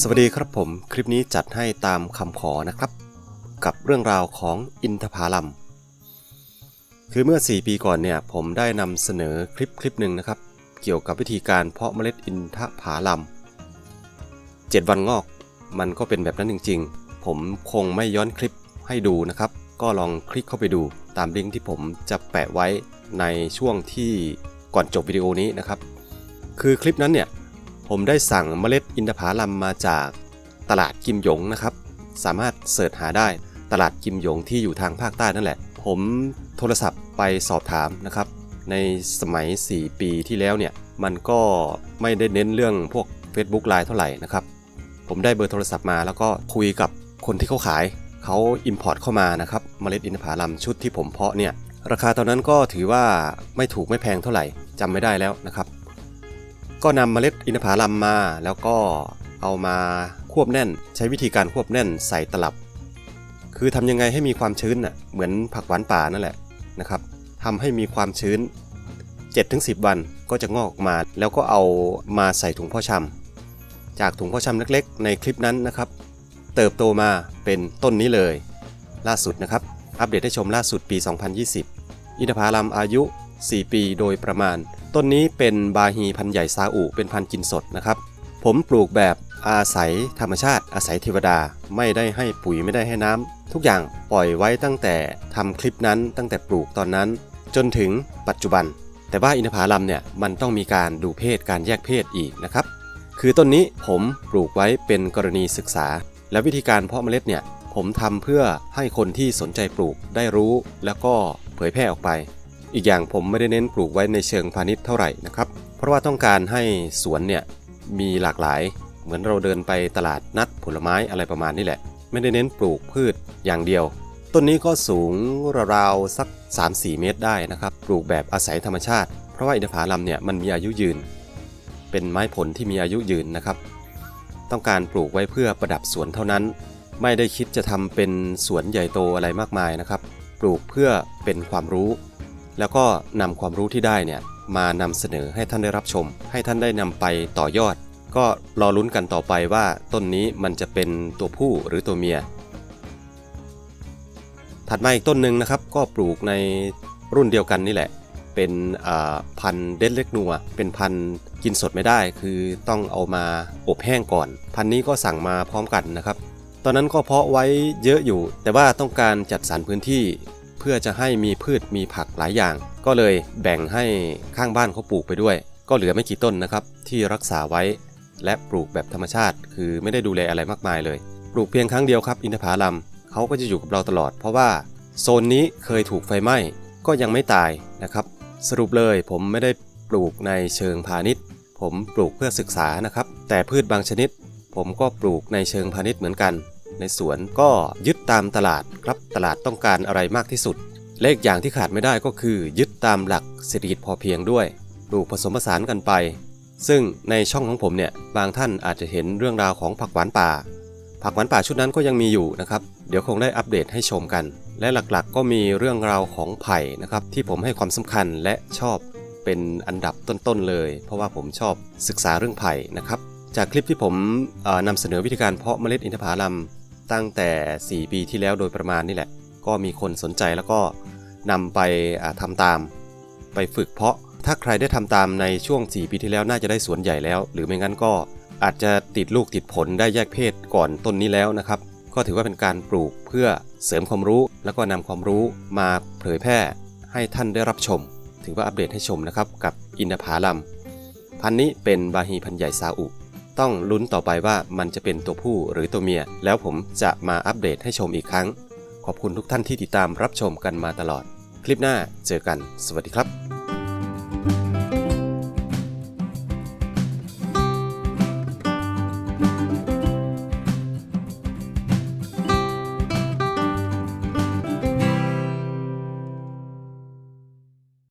สวัสดีครับผม คลิปนี้จัดให้ตามคำขอนะครับ กับเรื่องราวของอินทผลัม คือเมื่อ 4 ปีก่อนเนี่ย ผมได้นำเสนอคลิปคลิปหนึ่งนะครับ เกี่ยวกับวิธีการเพาะเมล็ดอินทผลัม 7 วันงอก มันก็เป็นแบบนั้นจริง ๆ ผมคงไม่ย้อนคลิปให้ดูนะครับ ก็ลองคลิกเข้าไปดูตามลิงก์ที่ผมจะแปะไว้ในช่วงที่ก่อนจบวิดีโอนี้นะครับ คือคลิปนั้นเนี่ย ผมได้สั่งเมล็ดอินทผลัมมาจากตลาดกิมหยงนะครับ สามารถเสิร์ชหาได้ตลาดกิมหยงที่อยู่ทางภาคใต้นั่นแหละ ผมโทรศัพท์ไปสอบถามนะครับ ในสมัย 4 ปีที่แล้วเนี่ย มันก็ไม่ได้เน้นเรื่องพวก Facebook ไลน์เท่าไหร่นะครับ ผมได้เบอร์โทรศัพท์มาแล้วก็คุยกับคนที่เขาขายเขา Import เข้ามานะครับเมล็ดอินทผลัมชุดที่ผมเพาะเนี่ย ราคาตอนนั้นก็ถือว่าไม่ถูกไม่แพงเท่าไหร่จำไม่ได้แล้วนะครับ ก็นำเมล็ดอินทผลัมมา แล้วก็เอามาควบแน่น ใช้วิธีการควบแน่นใส่ตลับ คือทำยังไงให้มีความชื้นน่ะเหมือนผักหวานป่านั่นแหละนะครับทำให้มีความชื้น 7-10 วันก็จะงอกออกมา แล้วก็เอามาใส่ถุงพ่อชำจากถุงพ่อชำเล็กๆ ในคลิปนั้นนะครับ เติบโตมาเป็นต้นนี้เลย ล่าสุดนะครับ อัปเดตให้ชมล่าสุดปี 2020 อินทผลัมอายุ 4 ปีโดยประมาณ ต้นนี้เป็นบาฮีพันธุ์ใหญ่ซาอุเป็นพันธุ์กินสดนะครับ ผมปลูกแบบอาศัยธรรมชาติ อาศัยเทวดา ไม่ได้ให้ปุ๋ยไม่ได้ให้น้ำทุกอย่างปล่อยไว้ตั้งแต่ทำคลิปนั้นตั้งแต่ปลูกตอนนั้น จนถึงปัจจุบัน แต่ว่าอินทผลัมเนี่ยมันต้องมีการดูเพศการแยกเพศอีกนะครับ คือต้นนี้ผมปลูกไว้เป็นกรณีศึกษา และวิธีการเพาะเมล็ดเนี่ยผมทำเพื่อให้คนที่สนใจปลูกได้รู้ แล้วก็เผยแพร่ออกไป อีกอย่างผมไม่ได้เน้นปลูกไว้ในเชิงพาณิชย์เท่าไหร่นะครับ เพราะว่าต้องการให้สวนเนี่ยมีหลากหลาย เหมือนเราเดินไปตลาดนัดผลไม้อะไรประมาณนี้แหละ ไม่ได้เน้นปลูกพืชอย่างเดียว ต้นนี้ก็สูงราวๆสัก 3-4 เมตรได้นะครับ ปลูกแบบอาศัยธรรมชาติ เพราะว่าอินทผลัมเนี่ยมันมีอายุยืน เป็นไม้ผลที่มีอายุยืนนะครับ ต้องการปลูกไว้เพื่อประดับสวนเท่านั้น ไม่ได้คิดจะทำเป็นสวนใหญ่โตอะไรมากมายนะครับ ปลูกเพื่อเป็นความรู้ แล้วก็นำความรู้ที่ได้เนี่ยมานำเสนอให้ท่านได้รับชม ให้ท่านได้นำไปต่อยอด ก็รอลุ้นกันต่อไปว่าต้นนี้มันจะเป็นตัวผู้หรือตัวเมีย ถัดมาอีกต้นหนึ่งนะครับ ก็ปลูกในรุ่นเดียวกันนี่แหละ เป็นพันธุ์เด็ดเล็กนัว เป็นพันธุ์กินสดไม่ได้ คือต้องเอามาอบแห้งก่อน พันธุ์นี้ก็สั่งมาพร้อมกันนะครับ ตอนนั้นก็เพาะไว้เยอะอยู่ แต่ว่าต้องการจัดสรรพื้นที่ เพื่อจะให้มีพืชมีผักหลายอย่าง ก็เลยแบ่งให้ข้างบ้านเขาปลูกไปด้วย ก็เหลือไม่กี่ต้นนะครับที่รักษาไว้ และปลูกแบบธรรมชาติ คือไม่ได้ดูแลอะไรมากมายเลย ปลูกเพียงครั้งเดียวครับ อินทผลัมเขาก็จะอยู่กับเราตลอด เพราะว่าโซนนี้เคยถูกไฟไหม้ก็ยังไม่ตายนะครับ สรุปเลยผมไม่ได้ปลูกในเชิงพาณิชย์ ผมปลูกเพื่อศึกษานะครับ แต่พืชบางชนิด ผมก็ปลูกในเชิงพาณิชย์เหมือนกัน ในสวนก็ยึดตามตลาดครับตลาดต้องการอะไรมากที่สุด เลขอย่างที่ขาดไม่ได้ก็คือ ยึดตามหลักเศรษฐกิจพอเพียงด้วยปลูกผสมผสานกันไป ซึ่งในช่องของผมเนี่ยบางท่านอาจจะเห็นเรื่องราวของผักหวานป่า ผักหวานป่าชุดนั้นก็ยังมีอยู่นะครับ เดี๋ยวคงได้อัปเดตให้ชมกัน และหลักๆก็มีเรื่องราวของไผ่นะครับที่ผมให้ความสำคัญและชอบเป็นอันดับต้นๆเลย เพราะว่าผมชอบศึกษาเรื่องไผ่นะครับจากคลิปที่ผมนำเสนอวิธีการเพาะเมล็ดอินทผลัม ตั้งแต่ 4 ปีที่แล้วโดยประมาณนี่แหละ ก็มีคนสนใจแล้วก็นำไปอ่าทำตาม ไปฝึกเพาะถ้าใครได้ทำตามในช่วง 4 ปีที่แล้วน่าจะได้สวนใหญ่แล้ว หรือไม่งั้นก็อาจจะติดลูกติดผลได้แยกเพศก่อนต้นนี้แล้วนะครับ ก็ถือว่าเป็นการปลูกเพื่อเสริมความรู้ แล้วก็นำความรู้มาเผยแพร่ให้ท่านได้รับชม ถือว่าอัปเดตให้ชมนะครับกับอินทผลัมพันนี้เป็นบาฮีพันใหญ่ซาอุ ต้องลุ้นต่อไปว่ามันจะเป็นตัวผู้หรือตัวเมีย แล้วผมจะมาอัปเดตให้ชมอีกครั้ง ขอบคุณทุกท่านที่ติดตามรับชมกันมาตลอด คลิปหน้าเจอกัน สวัสดีครับ